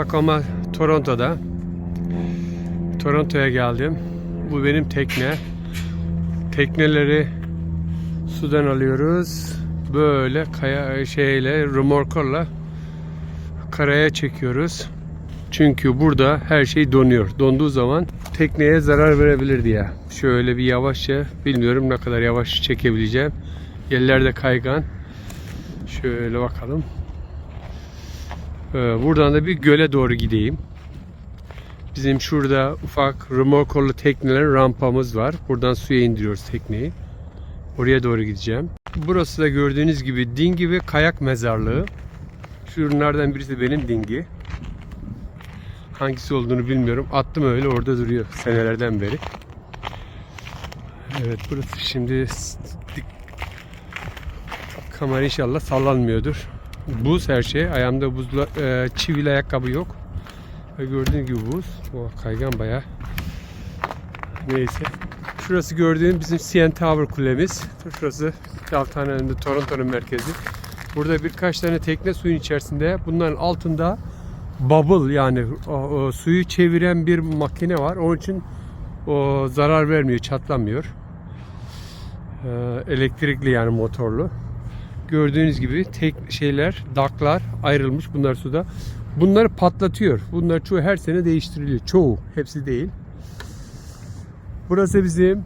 Tacoma, Toronto'da. Toronto'ya geldim. Bu benim tekne. Tekneleri sudan alıyoruz. Böyle kaya şeyle römorkorla karaya çekiyoruz. Çünkü burada her şey donuyor. Donduğu zaman tekneye zarar verebilir diye. Şöyle bir yavaşça bilmiyorum ne kadar yavaş çekebileceğim. Yerlerde kaygan. Şöyle bakalım. Ee, Buradan da bir göle doğru gideyim. Bizim şurada ufak römorkorlu teknelerin rampamız var. Buradan suya indiriyoruz tekneyi. Oraya doğru gideceğim. Burası da gördüğünüz gibi dingi ve kayak mezarlığı. Şunlardan birisi benim dingi. Hangisi olduğunu bilmiyorum. Attım öyle orada duruyor senelerden beri. Evet burası şimdi kamera inşallah sallanmıyordur. Buz her şey. Ayağımda buzla e, çivili ayakkabı yok. Ve gördüğünüz gibi buz. O kaygan baya. Neyse. Şurası gördüğün bizim CN Tower kulemiz. Şurası Daltan önünde Toronto'nun merkezi. Burada birkaç tane tekne suyun içerisinde. Bunların altında bubble yani o, o suyu çeviren bir makine var. Onun için o zarar vermiyor, çatlamıyor. Ee, elektrikli yani motorlu. Gördüğünüz gibi tek şeyler, daklar ayrılmış bunlar suda. Bunları patlatıyor. Bunlar çoğu her sene değiştiriliyor. Çoğu, hepsi değil. Burası bizim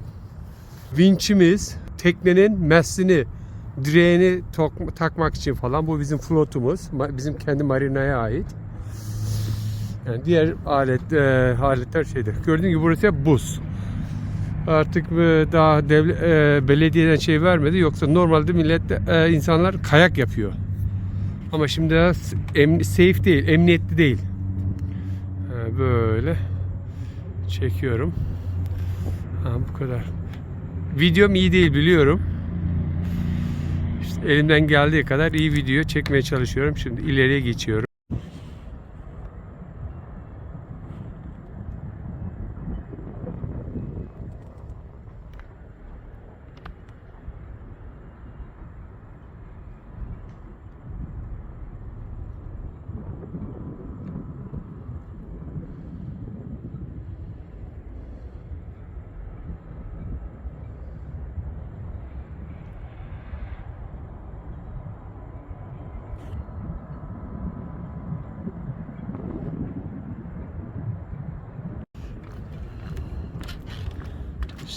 vinçimiz. Teknenin meslini, direğini takmak için falan. Bu bizim flotumuz. Bizim kendi marinaya ait. Yani diğer alet e, aletler şeydir. Gördüğünüz gibi burası buz. Artık e, daha devlet, e, belediyeden şey vermedi. Yoksa normalde millet e, insanlar kayak yapıyor. Ama şimdi em, safe değil, emniyetli değil. Ha, böyle çekiyorum. Ha, bu kadar. Videom iyi değil biliyorum. İşte elimden geldiği kadar iyi video çekmeye çalışıyorum. Şimdi ileriye geçiyorum.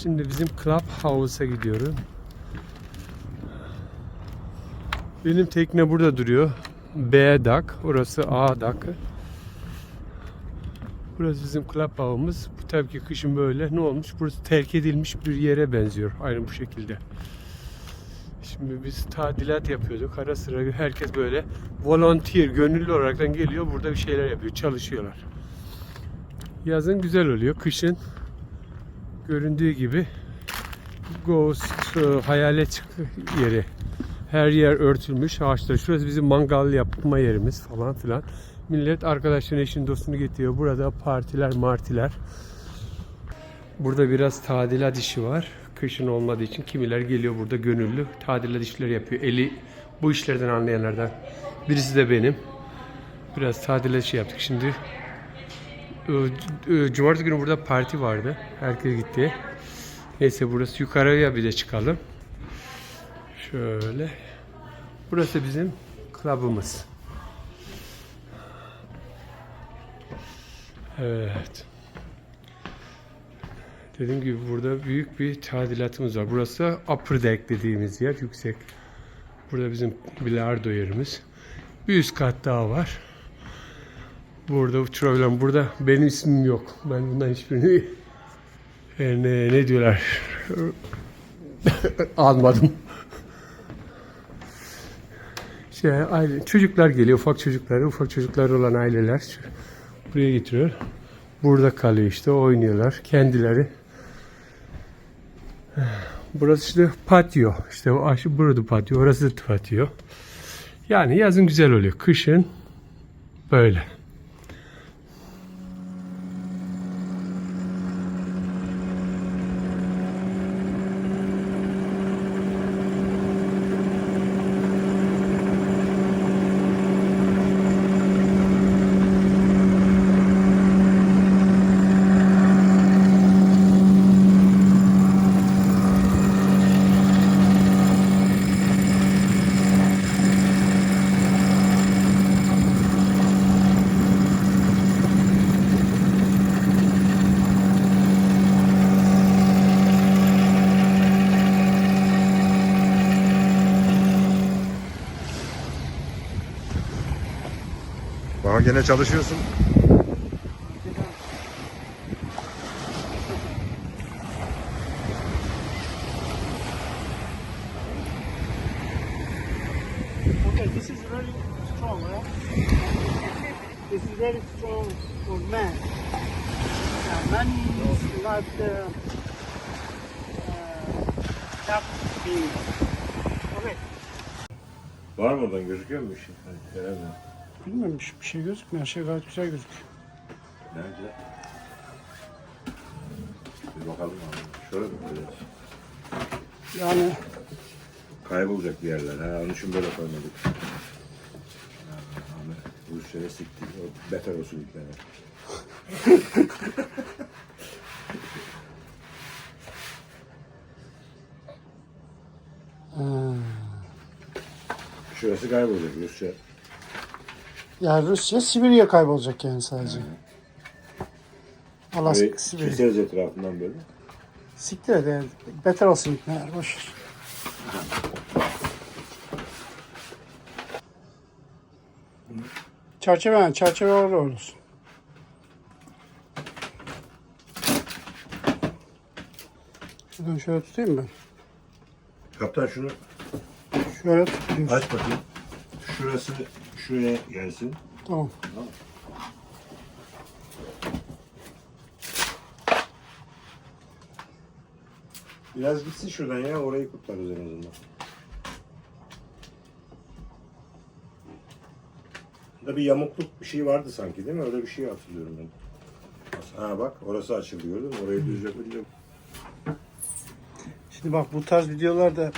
Şimdi bizim Clubhouse'a gidiyorum. Benim tekne burada duruyor. B dak, orası A dak. Burası bizim Clubhouse'umuz. Bu tabii ki kışın böyle. Ne olmuş? Burası terk edilmiş bir yere benziyor. Aynı bu şekilde. Şimdi biz tadilat yapıyorduk. Ara sıra herkes böyle volunteer, gönüllü olaraktan geliyor. Burada bir şeyler yapıyor, çalışıyorlar. Yazın güzel oluyor. Kışın göründüğü gibi ghost e, hayalet yeri. Her yer örtülmüş ağaçlar. Şurası bizim mangal yapma yerimiz falan filan. Millet arkadaşlarını, eşini, dostunu getiriyor. Burada partiler, martiler. Burada biraz tadilat işi var. Kışın olmadığı için kimiler geliyor burada gönüllü tadilat işleri yapıyor. Eli bu işlerden anlayanlardan. Birisi de benim. Biraz tadilat işi yaptık. Şimdi Cumartesi günü burada parti vardı. Herkes gitti. Neyse burası yukarıya bir de çıkalım. Şöyle. Burası bizim klubumuz. Evet. Dediğim gibi burada büyük bir tadilatımız var. Burası upper deck dediğimiz yer. Yüksek. Burada bizim bilardo yerimiz. Bir üst kat daha var. Burada uçurabilirim. Burada benim ismim yok. Ben bundan hiçbirini e, ne, ne diyorlar almadım. Şey, aile, çocuklar geliyor. Ufak çocuklar, ufak çocuklar olan aileler buraya getiriyor. Burada kalıyor işte oynuyorlar kendileri. Burası işte patio. İşte burada patio, orası patio. Yani yazın güzel oluyor. Kışın böyle. Gene çalışıyorsun. Okay, this is very strong, right? This is very strong for man. Uh, man is not uh, uh. Okay. Var mı oradan gözüküyor mu bir şey? Herhalde. Bilmiyorum bir şey gözükmüyor. Her şey gayet güzel gözüküyor. Nerede? Bir bakalım abi. Şöyle mi böyle? Yani Kaybolacak bir yerler. Ha, onun için böyle koymadık. Ha, Abi, Rusya'ya siktik. O beter olsun ilk tane. Şurası kaybolacak Rusya. Ya Rusya Sibirya kaybolacak yani sadece. Alaska Sibirya. keseriz etrafından böyle. Siktir et yani. Beter olsun ikna. Boş ver. Çerçeve, çerçeve orada olsun. Şuradan şöyle tutayım ben. Kaptan şunu Şöyle tutayım. aç bakayım. Şurası şuraya gelsin. Tamam. Biraz gitsin şuradan ya orayı kutlarız en azından. Burada bir yamukluk bir şey vardı sanki değil mi? Öyle bir şey hatırlıyorum ben. Ha bak orası açıldı gördün mü? Orayı düz yapınca. Şimdi bak bu tarz videolarda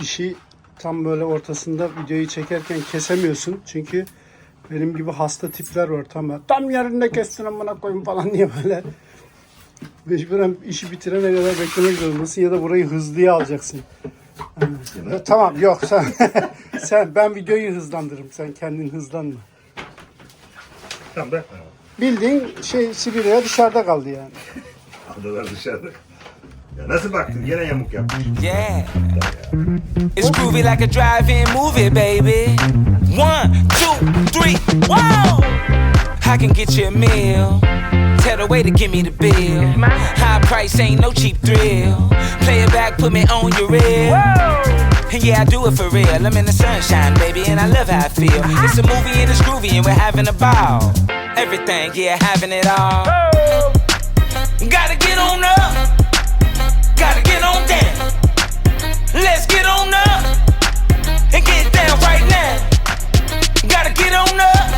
işi tam böyle ortasında videoyu çekerken kesemiyorsun. Çünkü benim gibi hasta tipler var tam tam yerinde kessin amına koyayım falan diye böyle mecburen işi bitirene kadar beklemek zorundasın ya da burayı hızlıya alacaksın. Yani, tamam yok sen sen ben videoyu hızlandırırım sen kendin hızlanma. Tamam be. Bildiğin şey Sibirya dışarıda kaldı yani. Adalar dışarıda. Yeah. It's groovy like a drive-in movie, baby. One, two, three, whoa! I can get you a meal. Tell the waiter, to give me the bill. High price ain't no cheap thrill. Play it back, put me on your reel. And yeah, I do it for real. I'm in the sunshine, baby, and I love how I feel. It's a movie and it's groovy, and we're having a ball. Everything, yeah, having it all. Gotta get on up. Gotta get on down. Let's get on up and get down right now. Gotta get on up.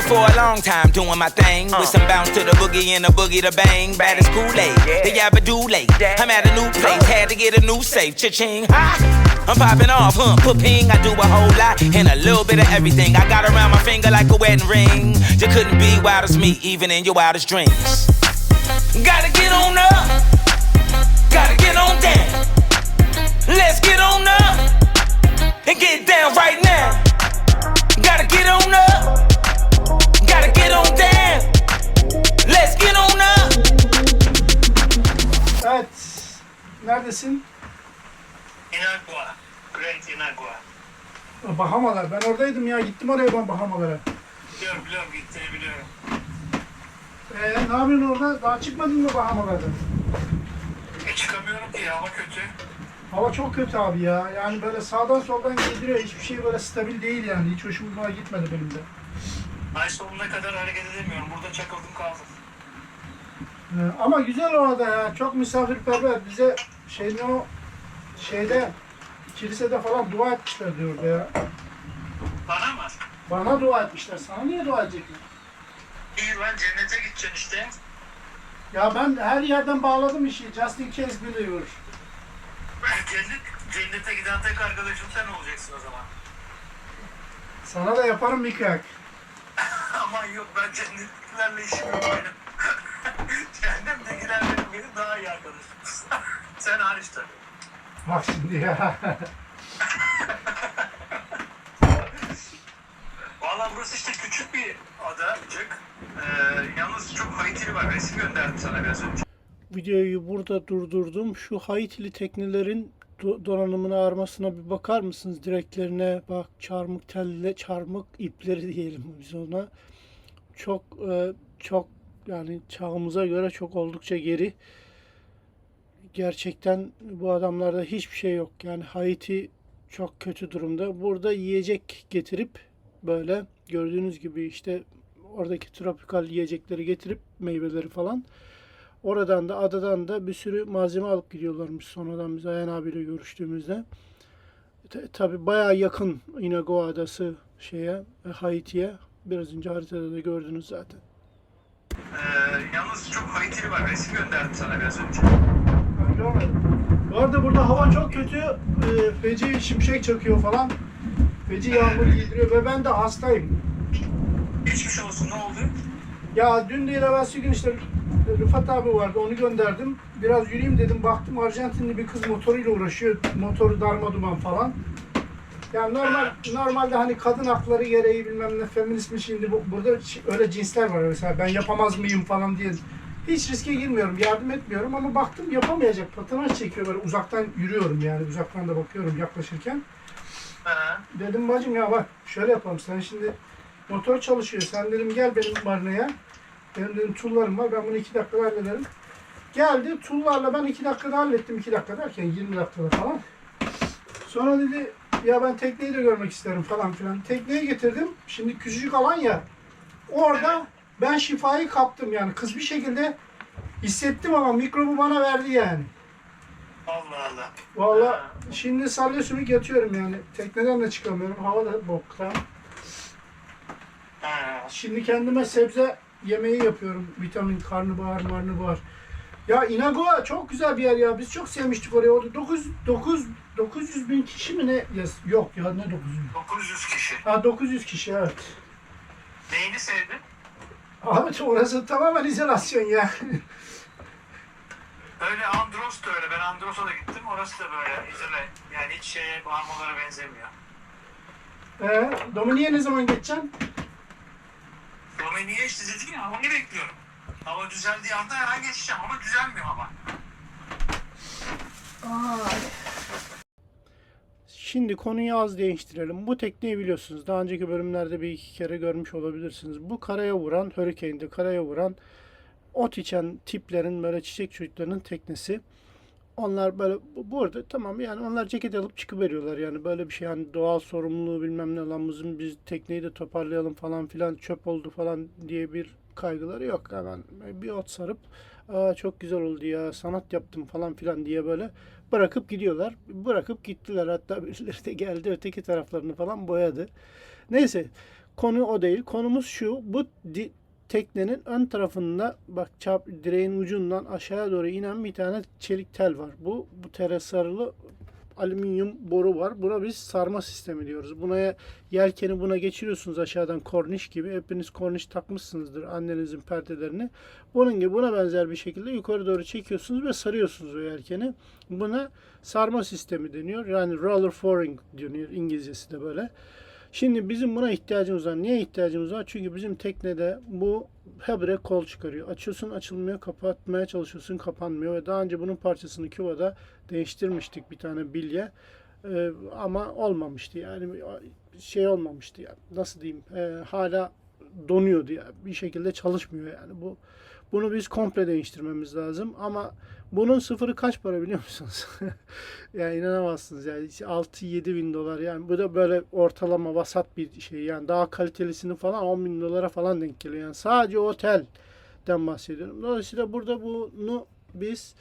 Here for a long time, doing my thing. With uh. some bounce to the boogie and a boogie to bang. Bad as Kool-Aid, the Yabba do late. I'm at a new place, had to get a new safe. Cha-ching, ha! I'm popping off, huh? Put ping, I do a whole lot and a little bit of everything. I got around my finger like a wedding ring. You couldn't be wild as me, even in your wildest dreams. Gotta get on up. Gotta get on down. Let's get on up and get down right now. Gotta get on up. Get on down. Let's get on up. Evet. Neredesin? Inagua. Great Inagua. Bahamalar. Ben oradaydım ya. Gittim oraya ben Bahamalara. Biliyorum biliyorum gittiğini biliyorum. Ee, ne yapıyorsun orada? Daha çıkmadın mı Bahamalardan? E çıkamıyorum ki hava kötü. Hava çok kötü abi ya. Yani böyle sağdan soldan giydiriyor. Hiçbir şey böyle stabil değil yani. Hiç hoşuma gitmedi benim de. Ay sonuna kadar hareket edemiyorum. Burada çakıldım kaldım. Ee, ama güzel orada ya. Çok misafirperver. Bize şeyin o şeyde kilisede falan dua etmişler diyordu ya. Bana mı? Bana dua etmişler. Sana niye dua edecekler? İyi lan cennete gideceksin işte. Ya ben her yerden bağladım işi. Just in case biliyor. Cennet, cennete giden tek arkadaşım sen olacaksın o zaman. Sana da yaparım bir kıyak. Aman yok ben cehennemdekilerle işim yok benim. Cehennemdekiler benim, benim daha iyi arkadaşım. Sen hariç tabii. Bak şimdi ya. Valla burası işte küçük bir adacık. Ee, yalnız çok Haiti'li var. Resim gönderdim sana biraz önce. Videoyu burada durdurdum. Şu Haitili teknelerin donanımına armasına bir bakar mısınız? Direklerine bak çarmık telle çarmık ipleri diyelim biz ona. Çok e, çok yani çağımıza göre çok oldukça geri. Gerçekten bu adamlarda hiçbir şey yok. Yani Haiti çok kötü durumda. Burada yiyecek getirip böyle gördüğünüz gibi işte oradaki tropikal yiyecekleri getirip meyveleri falan Oradan da adadan da bir sürü malzeme alıp gidiyorlarmış sonradan biz Ayhan abiyle görüştüğümüzde. Tabi tabii bayağı yakın Inago adası şeye e, Haiti'ye. Biraz önce haritada da gördünüz zaten. Ee, yalnız çok Haiti'li var. Resim gönderdim sana biraz önce. Bu arada burada hava çok kötü. E, feci şimşek çakıyor falan. Feci yağmur giydiriyor ve ben de hastayım. Geçmiş olsun ne oldu? Ya dün değil evvelsi gün işte Rıfat abi vardı onu gönderdim. Biraz yürüyeyim dedim baktım Arjantinli bir kız motoruyla uğraşıyor. Motoru darma duman falan. Yani normal normalde hani kadın hakları gereği bilmem ne feminist mi şimdi bu, burada öyle cinsler var mesela ben yapamaz mıyım falan diye. Hiç riske girmiyorum, yardım etmiyorum ama baktım yapamayacak. Patinaj çekiyor böyle uzaktan yürüyorum yani uzaktan da bakıyorum yaklaşırken. Dedim bacım ya bak şöyle yapalım sen şimdi motor çalışıyor. Sen dedim gel benim marinaya. Benim dedim tullarım var ben bunu iki dakikada hallederim. Geldi tullarla ben iki dakikada hallettim. iki dakika derken 20 dakikada falan. Sonra dedi ya ben tekneyi de görmek isterim falan filan. Tekneyi getirdim. Şimdi küçücük alan ya. Orada ben şifayı kaptım yani. Kız bir şekilde hissettim ama mikrobu bana verdi yani. Allah Allah. Vallahi şimdi salya sümük yatıyorum yani. Tekneden de çıkamıyorum. Hava da boktan. Şimdi kendime sebze yemeği yapıyorum. Vitamin, karnabahar, marnabahar. Ya Inagoa çok güzel bir yer ya. Biz çok sevmiştik orayı. Orada 9, 9, 900 bin kişi mi ne? Yes. Yok ya ne 900 bin? 900 kişi. Ha 900 kişi evet. Neyini sevdin? Abi orası tamamen izolasyon ya. Öyle Andros da öyle. Ben Andros'a da gittim. Orası da böyle izole. Yani hiç şeye bağırmalara benzemiyor. Ee, Dominik'e ne zaman geçeceksin? Romanya'ya işte dedim ya havayı bekliyorum. Hava düzeldiği anda hemen geçeceğim ama düzelmiyor hava. Şimdi konuyu az değiştirelim. Bu tekneyi biliyorsunuz. Daha önceki bölümlerde bir iki kere görmüş olabilirsiniz. Bu karaya vuran, Hurricane'de karaya vuran ot içen tiplerin böyle çiçek çocuklarının teknesi. Onlar böyle bu- burada tamam yani onlar ceket alıp çıkıveriyorlar. Yani böyle bir şey yani doğal sorumluluğu bilmem ne lan biz tekneyi de toparlayalım falan filan çöp oldu falan diye bir kaygıları yok. Hemen. Bir ot sarıp Aa, çok güzel oldu ya sanat yaptım falan filan diye böyle bırakıp gidiyorlar. Bırakıp gittiler. Hatta birileri de geldi öteki taraflarını falan boyadı. Neyse konu o değil. Konumuz şu. Bu di- teknenin ön tarafında bak çap direğin ucundan aşağıya doğru inen bir tane çelik tel var. Bu bu tere sarılı alüminyum boru var. Buna biz sarma sistemi diyoruz. Buna yelkeni buna geçiriyorsunuz aşağıdan korniş gibi. Hepiniz korniş takmışsınızdır annenizin perdelerini. Bunun gibi buna benzer bir şekilde yukarı doğru çekiyorsunuz ve sarıyorsunuz o yelkeni. Buna sarma sistemi deniyor. Yani roller fooring deniyor İngilizcesi de böyle. Şimdi bizim buna ihtiyacımız var. Niye ihtiyacımız var? Çünkü bizim teknede bu hebre kol çıkarıyor. Açıyorsun açılmıyor, kapatmaya çalışıyorsun kapanmıyor. Ve daha önce bunun parçasını Küva'da değiştirmiştik bir tane bilye. Ee, ama olmamıştı yani şey olmamıştı yani nasıl diyeyim Ee, hala donuyordu yani bir şekilde çalışmıyor yani bu bunu biz komple değiştirmemiz lazım ama bunun sıfırı kaç para biliyor musunuz? yani inanamazsınız yani 6-7 bin dolar yani bu da böyle ortalama vasat bir şey yani daha kalitelisini falan 10 bin dolara falan denk geliyor yani sadece otelden bahsediyorum. Dolayısıyla burada bunu biz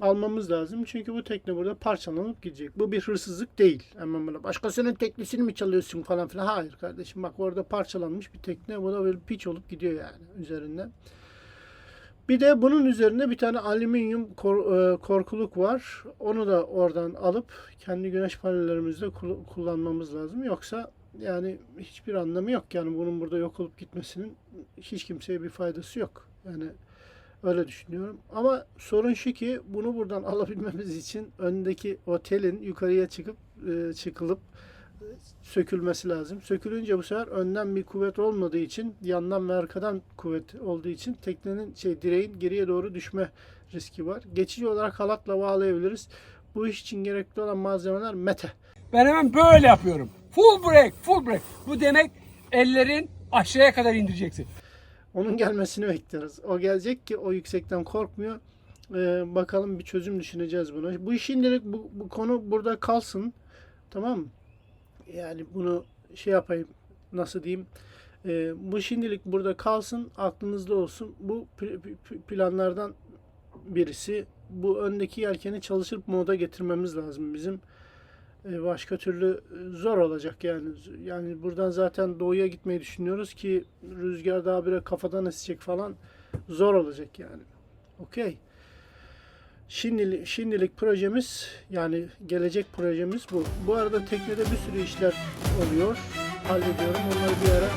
almamız lazım. Çünkü bu tekne burada parçalanıp gidecek. Bu bir hırsızlık değil. Hemen böyle başkasının teknesini mi çalıyorsun falan filan. Hayır kardeşim bak orada parçalanmış bir tekne. Bu da böyle piç olup gidiyor yani üzerinden. Bir de bunun üzerinde bir tane alüminyum kor- e, korkuluk var. Onu da oradan alıp kendi güneş panellerimizde kul- kullanmamız lazım. Yoksa yani hiçbir anlamı yok. Yani bunun burada yok olup gitmesinin hiç kimseye bir faydası yok. Yani öyle düşünüyorum. Ama sorun şu ki bunu buradan alabilmemiz için öndeki otelin yukarıya çıkıp e, çıkılıp sökülmesi lazım. Sökülünce bu sefer önden bir kuvvet olmadığı için yandan ve arkadan kuvvet olduğu için teknenin şey direğin geriye doğru düşme riski var. Geçici olarak halatla bağlayabiliriz. Bu iş için gerekli olan malzemeler mete. Ben hemen böyle yapıyorum. Full break, full break. Bu demek ellerin aşağıya kadar indireceksin. Onun gelmesini bekleriz. O gelecek ki o yüksekten korkmuyor. Ee, bakalım bir çözüm düşüneceğiz buna. Bu şimdilik bu, bu konu burada kalsın. Tamam mı? Yani bunu şey yapayım nasıl diyeyim. Ee, bu şimdilik burada kalsın. Aklınızda olsun. Bu pl- pl- planlardan birisi. Bu öndeki yelkeni çalışıp moda getirmemiz lazım bizim. Ee, başka türlü e, zor olacak yani. Yani buradan zaten doğuya gitmeyi düşünüyoruz ki rüzgar daha bire kafadan esecek falan zor olacak yani. Okey. Şimdilik, şimdilik projemiz yani gelecek projemiz bu. Bu arada teknede bir sürü işler oluyor. Hallediyorum. Onları bir ara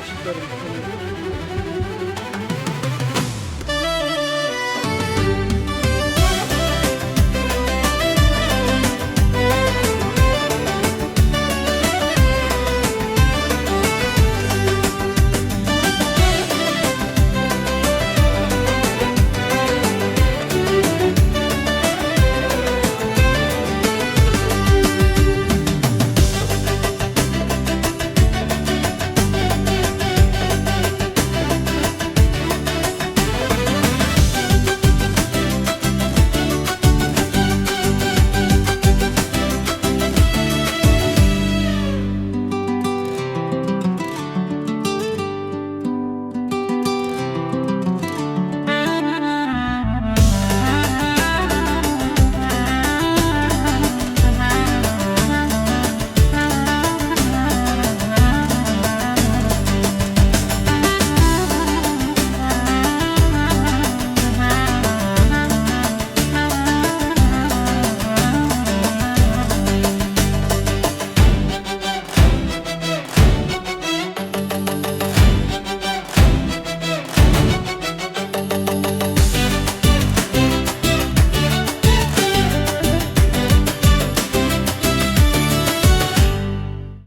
açıklarım.